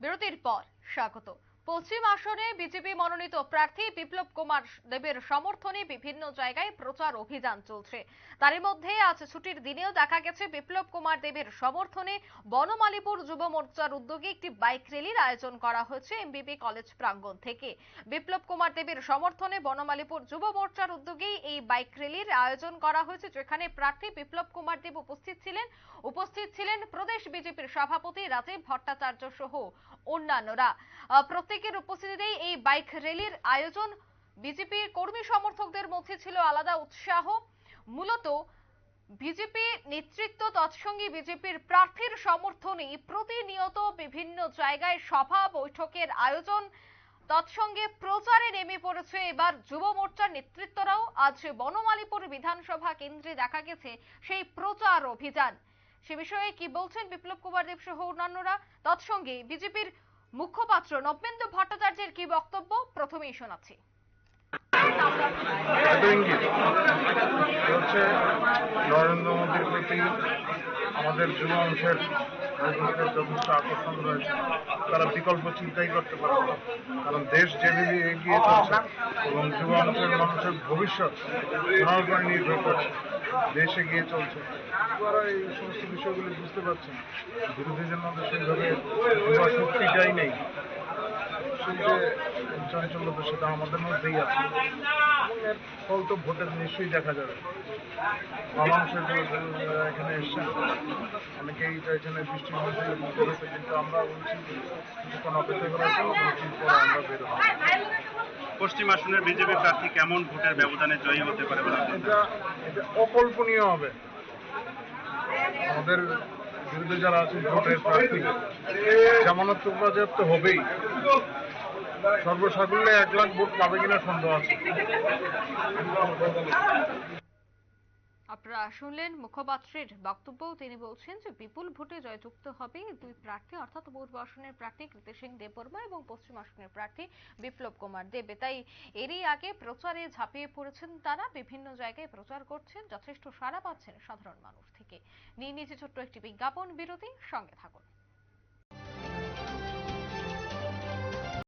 বিরতির পর স্বাগত। পশ্চিম আসনে বিজেপি মনোনীত প্রার্থী বিপ্লব কুমার দেবের সমর্থনে বিভিন্ন জায়গায় প্রচার অভিযান চলছে। তারই মধ্যে আজ ছুটির দিনেও দেখা গেছে বিপ্লব কুমার দেবের সমর্থনে বনমালীপুর যুব মোর্চার উদ্যোগে একটি বাইক র্যালির আয়োজন করা হয়েছে এমবিবি কলেজ প্রাঙ্গণ থেকে। বিপ্লব কুমার দেবের সমর্থনে বনমালীপুর যুব মোর্চার উদ্যোগেই এই বাইক র্যালির আয়োজন করা হয়েছে, যেখানে প্রার্থী বিপ্লব কুমার দেব উপস্থিত ছিলেন। উপস্থিত ছিলেন প্রদেশ বিজেপির সভাপতি রাজীব ভট্টাচার্য সহ অন্যান্যরা। প্রত্যেকের উপস্থিতিতেই এই বাইক র্যালির আয়োজন। বিজেপির কর্মী সমর্থকদের মধ্যে ছিল আলাদা উৎসাহ। মূলত বিজেপি নেতৃত্ব, তৎসঙ্গে বিজেপির প্রার্থীর সমর্থনে প্রতিনিয়ত বিভিন্ন জায়গায় সভা, বৈঠকের আয়োজন। তৎসঙ্গে প্রচারে নেমে পড়েছে এবার যুব মোর্চার নেতৃত্বরাও। আজ বনমালীপুর বিধানসভা কেন্দ্রে দেখা গেছে সেই প্রচার অভিযান। সে বিষয়ে কি বলছেন বিপ্লব কুমার দেব সহ অন্যান্যরা? তৎসঙ্গে বিজেপির মুখপাত্র নবেন্দু ভট্টাচার্যের কি বক্তব্য? প্রথমেই শোনাচ্ছি। হচ্ছে নরেন্দ্র মোদীর প্রতি আমাদের যুব অংশের রাজনীতির যথেষ্ট আকর্ষণ রয়েছে, তারা বিকল্প চিন্তাই করতে পারে না। কারণ দেশ যেভাবে এগিয়ে চলছে এবং যুব অংশের মানুষের ভবিষ্যৎ ওনার নির্ভর করছে, দেশ এগিয়ে চলছে। তারা এই সমস্ত বিষয়গুলি বুঝতে পারছেন। বিরোধীদের মধ্যে সেইভাবে যুবা শক্তিটাই নেই। সেই যে চাঞ্চল্যতা সেটা আমাদের মধ্যেই আছে। এর ফল তো ভোটের নিশ্চয়ই দেখা যাবে। মানুষের এখানে এসছেন অনেকেই চাইছেন এই বৃষ্টির মধ্যে বেরোতে কিন্তু আমরা বলছি কিছুক্ষণ অপেক্ষা করার জন্য বৃষ্টির পরে আমরা বেরোবো পশ্চিম আসনের বিজেপি প্রার্থী কেমন ভোটের ব্যবধানে জয়ী হতে পারে এটা এটা অকল্পনীয় হবে। আমাদের বিরুদ্ধে যারা আছে ভোটের প্রার্থী জামানত তো হবেই। সর্বসাকুল্যে এক লাখ ভোট পাবে কিনা সন্দেহ আছে। আপনারা শুনলেন মুখপাত্রের বক্তব্য। তিনি বলছেন যে বিপুল ভোটে জয়যুক্ত হবে দুই প্রার্থী, অর্থাৎ পূর্ব আসনের প্রার্থী কৃতি সিং দেববর্মা এবং পশ্চিম আসনের প্রার্থী বিপ্লব কুমার দেবে। তাই এরই আগে প্রচারে ঝাঁপিয়ে পড়েছেন তারা, বিভিন্ন জায়গায় প্রচার করছেন, যথেষ্ট সাড়া পাচ্ছেন সাধারণ মানুষ থেকে। নিয়ে নিয়েছে ছোট্ট একটি বিজ্ঞাপন, বিরতি, সঙ্গে থাকুন।